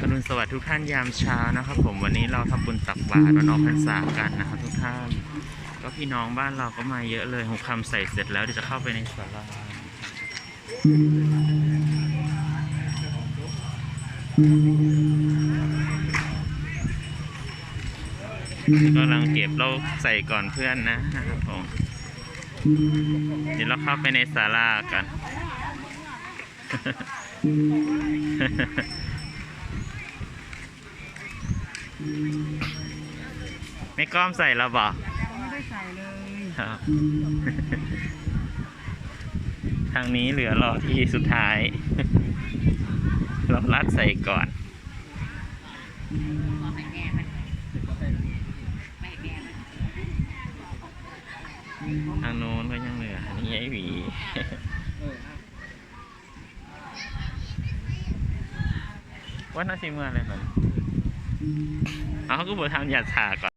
อรุณสวัสดิ์ทุกท่านยามเช้านะครับ ผมวันนี้เราทำบุญตักบาตรวันออกพรรษากันนะครับทุกท่าน ก็พี่น้องบ้านเราก็มาเยอะเลยหกคำใส่เสร็จแล้วเดี๋ยวจะเข้าไปในศาลากำลังเก็บเราใส่ก่อนเพื่อนนะครับผมเดี๋ยวเราเข้าไปในศาลากัน ไม่ก้อมใส่เราบอกไม่ได้ใส่เลยครับ ทางนี้เหลือรอที่สุดท้าย เราลัดใส่ก่อนทางโน้นก็ยังเหลือ อันนี่ไอหวีว่าน่าชิมเมื่อะไรก่อน เอาก็บอกทำยาชาก่อน